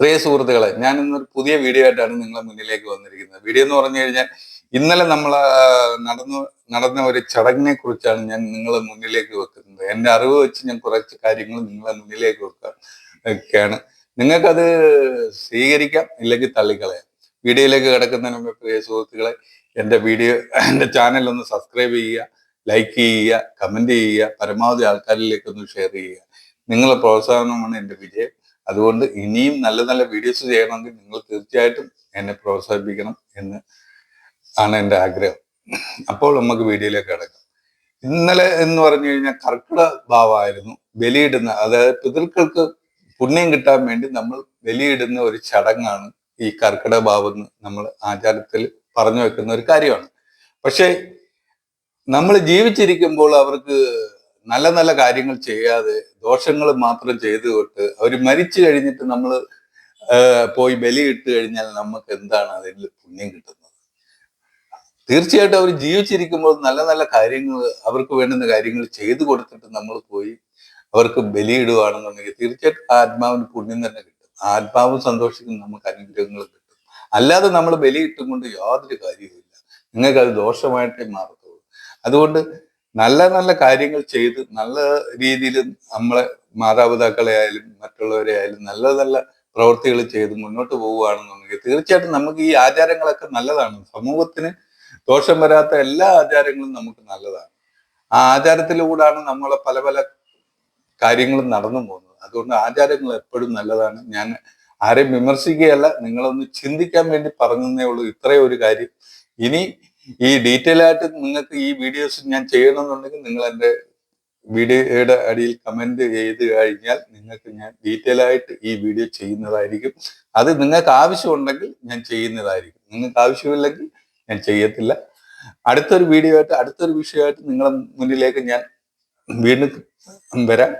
പ്രിയ സുഹൃത്തുക്കളെ ഞാൻ ഇന്നൊരു പുതിയ വീഡിയോ ആയിട്ടാണ് നിങ്ങളുടെ മുന്നിലേക്ക് വന്നിരിക്കുന്നത്. വീഡിയോ എന്ന് പറഞ്ഞു കഴിഞ്ഞാൽ ഇന്നലെ നമ്മൾ നടന്നു നടന്ന ഒരു ചടങ്ങിനെ കുറിച്ചാണ് ഞാൻ നിങ്ങളെ മുന്നിലേക്ക് വെക്കുന്നത്. എന്റെ അറിവ് വെച്ച് ഞാൻ കുറച്ച് കാര്യങ്ങൾ നിങ്ങളെ മുന്നിലേക്ക് വെക്കുകയാണ് നിങ്ങൾക്കത് സ്വീകരിക്കാം ഇല്ലെങ്കിൽ തള്ളിക്കളയാം. വീഡിയോയിലേക്ക് കിടക്കുന്നതിന് മുമ്പ് പ്രിയ സുഹൃത്തുക്കളെ എന്റെ വീഡിയോ എന്റെ ചാനൽ ഒന്ന് സബ്സ്ക്രൈബ് ചെയ്യുക ലൈക്ക് ചെയ്യുക കമന്റ് ചെയ്യുക പരമാവധി ആൾക്കാരിലേക്ക് ഒന്ന് ഷെയർ ചെയ്യുക. നിങ്ങളെ പ്രോത്സാഹനമാണ് എന്റെ വിജയം. അതുകൊണ്ട് ഇനിയും നല്ല നല്ല വീഡിയോസ് ചെയ്യണമെങ്കിൽ നിങ്ങൾ തീർച്ചയായിട്ടും എന്നെ പ്രോത്സാഹിപ്പിക്കണം എന്ന് ആണ് എന്റെ ആഗ്രഹം. അപ്പോൾ നമുക്ക് വീഡിയോയിലേക്ക് കിടക്കാം. ഇന്നലെ എന്ന് പറഞ്ഞു കഴിഞ്ഞാൽ കർക്കിട ഭാവമായിരുന്നു. ബലിയിടുന്ന അതായത് പിതൃക്കൾക്ക് പുണ്യം കിട്ടാൻ വേണ്ടി നമ്മൾ ബലിയിടുന്ന ഒരു ചടങ്ങാണ് ഈ കർക്കിടക ഭാവം നമ്മൾ ആചാരത്തിൽ പറഞ്ഞു വെക്കുന്ന ഒരു കാര്യമാണ്. പക്ഷേ നമ്മൾ ജീവിച്ചിരിക്കുമ്പോൾ അവർക്ക് നല്ല നല്ല കാര്യങ്ങൾ ചെയ്യാതെ ദോഷങ്ങൾ മാത്രം ചെയ്തു തൊട്ട് അവർ മരിച്ചു കഴിഞ്ഞിട്ട് നമ്മൾ പോയി ബലിയിട്ട് കഴിഞ്ഞാൽ നമുക്ക് എന്താണ് അതിൽ പുണ്യം കിട്ടുന്നത്? തീർച്ചയായിട്ടും അവർ ജീവിച്ചിരിക്കുമ്പോൾ നല്ല നല്ല കാര്യങ്ങൾ അവർക്ക് വേണ്ടുന്ന കാര്യങ്ങൾ ചെയ്തു കൊടുത്തിട്ട് നമ്മൾ പോയി അവർക്ക് ബലിയിടുകയാണെന്നുണ്ടെങ്കിൽ തീർച്ചയായിട്ടും ആത്മാവിന് പുണ്യം തന്നെ കിട്ടും. ആത്മാവ് സന്തോഷിക്കും നമുക്ക് അനുഗ്രഹങ്ങൾ കിട്ടും. അല്ലാതെ നമ്മൾ ബലിയിട്ടും കൊണ്ട് യാതൊരു കാര്യവുമില്ല. നിങ്ങൾക്ക് അത് ദോഷമായിട്ടേ മാറത്തുള്ളൂ. അതുകൊണ്ട് നല്ല നല്ല കാര്യങ്ങൾ ചെയ്ത് നല്ല രീതിയിൽ നമ്മളെ മാതാപിതാക്കളെ ആയാലും മറ്റുള്ളവരെ ആയാലും നല്ല നല്ല പ്രവൃത്തികൾ ചെയ്ത് മുന്നോട്ട് പോവുകയാണെന്നുണ്ടെങ്കിൽ തീർച്ചയായിട്ടും നമുക്ക് ഈ ആചാരങ്ങളൊക്കെ നല്ലതാണ്. സമൂഹത്തിന് ദോഷം വരാത്ത എല്ലാ ആചാരങ്ങളും നമുക്ക് നല്ലതാണ്. ആ ആചാരത്തിലൂടെയാണ് നമ്മളെ പല പല കാര്യങ്ങളും നടന്നു പോകുന്നത്. അതുകൊണ്ട് ആചാരങ്ങൾ എപ്പോഴും നല്ലതാണ്. ഞാൻ ആരെയും വിമർശിക്കുകയല്ല. നിങ്ങളൊന്ന് ചിന്തിക്കാൻ വേണ്ടി പറഞ്ഞതേ ഉള്ളൂ. ഇത്രയും ഒരു കാര്യം. ഇനി ഈ ഡീറ്റെയിൽ ആയിട്ട് നിങ്ങൾക്ക് ഈ വീഡിയോസ് ഞാൻ ചെയ്യണമെന്നുണ്ടെങ്കിൽ നിങ്ങൾ എന്റെ വീഡിയോയുടെ അടിയിൽ കമന്റ് ചെയ്ത് കഴിഞ്ഞാൽ നിങ്ങൾക്ക് ഞാൻ ഡീറ്റെയിൽ ആയിട്ട് ഈ വീഡിയോ ചെയ്യുന്നതായിരിക്കും. അത് നിങ്ങൾക്ക് ആവശ്യമുണ്ടെങ്കിൽ ഞാൻ ചെയ്യുന്നതായിരിക്കും. നിങ്ങൾക്ക് ആവശ്യമില്ലെങ്കിൽ ഞാൻ ചെയ്യത്തില്ല. അടുത്തൊരു വീഡിയോ ആയിട്ട് അടുത്തൊരു വിഷയമായിട്ട് നിങ്ങളുടെ മുന്നിലേക്ക് ഞാൻ വീണ്ടും വരാം.